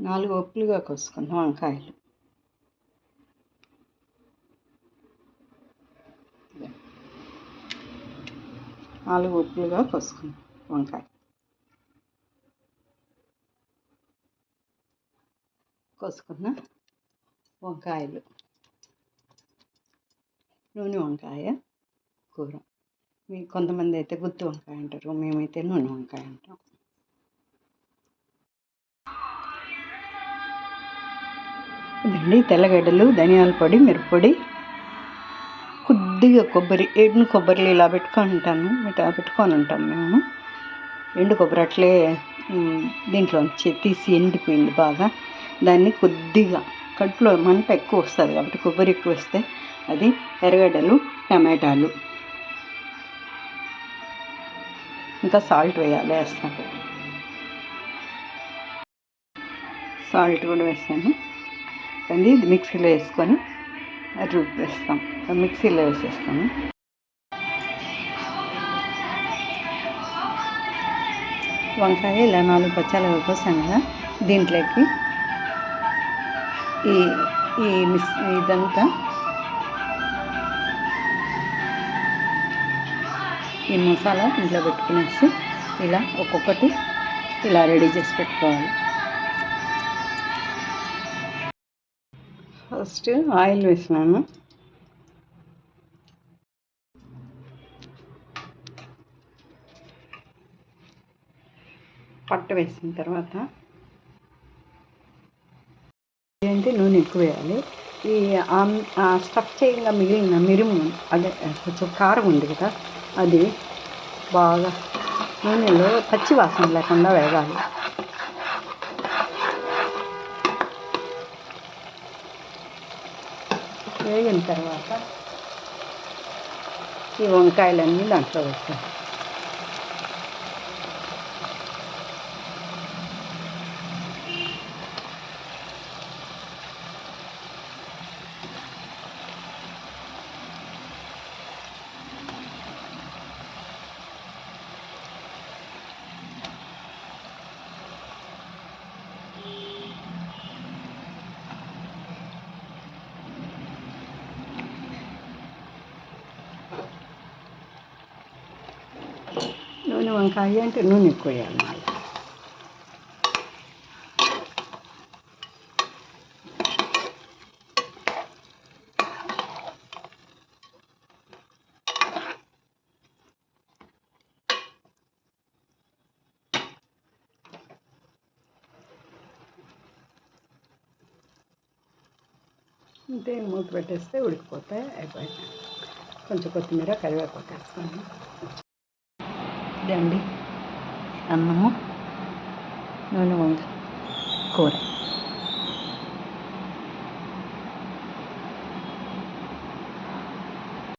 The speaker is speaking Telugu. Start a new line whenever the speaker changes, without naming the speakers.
నాలుగు ఒప్పులుగా కోసుకున్న వంకాయలు నాలుగు ఉప్పులుగా కోసుకున్నాం వంకాయ. కోసుకున్న వంకాయలు. నూనె వంకాయ కూర. మీ కొంతమంది అయితే గుత్తి వంకాయ అంటారు మేమైతే నూనె వంకాయ అంటాం. ఇదండి తెల్లగడ్డలు ధనియాల పొడి మిరప్పొడి. కొద్దిగా కొబ్బరి ఎండు కొబ్బరిలు ఇలా పెట్టుకొని ఉంటాను ఇట్లా పెట్టుకొని ఉంటాం మేము. ఎండు కొబ్బరి అట్లే దీంట్లోంచి తీసి ఎండిపోయింది బాగా. దాన్ని కొద్దిగా కడుపులో మంట ఎక్కువ వస్తుంది కాబట్టి కొబ్బరి ఎక్కువ వస్తే అది ఎర్రగడ్డలు టమాటాలు. ఇంకా సాల్ట్ వేయాలి వేస్తాను. సాల్ట్ కూడా వేస్తాను. అది మిక్సీలో వేసుకొని రుబ్బు వేస్తాం మిక్సీలో వేసేస్తాము. వంకాయ ఇలా నాలుగు పచ్చాలు కోసాం కదా దీంట్లోకి ఈ ఈ మిస్ ఇదంతా ఈ మసాలా ఇంట్లో పెట్టుకునేసి ఇలా ఒక్కొక్కటి ఇలా రెడీ చేసి పెట్టుకోవాలి. ఫస్ట్ ఆయిల్ వేసినాను. పట్టు వేసిన తర్వాత ఏంటి నూనె ఎక్కువ వేయాలి. ఈ స్టఫ్ చేయంగా మిగిలిన మిరుము అదే కొంచెం కారం ఉంది కదా అది బాగా నూనెలో పచ్చి వాసన లేకుండా వేగాలి. వేగిన తర్వాత ఈ వంకాయలన్నీ దాంట్లో వేస్తాను. నూనె వంకాయ అంటే నూనె ఎక్కువ వేయాలి మళ్ళీ అంతే మూత పెట్టేస్తే ఉడికిపోతాయి అయిపోయింది కొంచెం కొత్తిమీర కరివేపాకు వేసుకోండి ఇదండి అన్నము నూనె వంక కూర.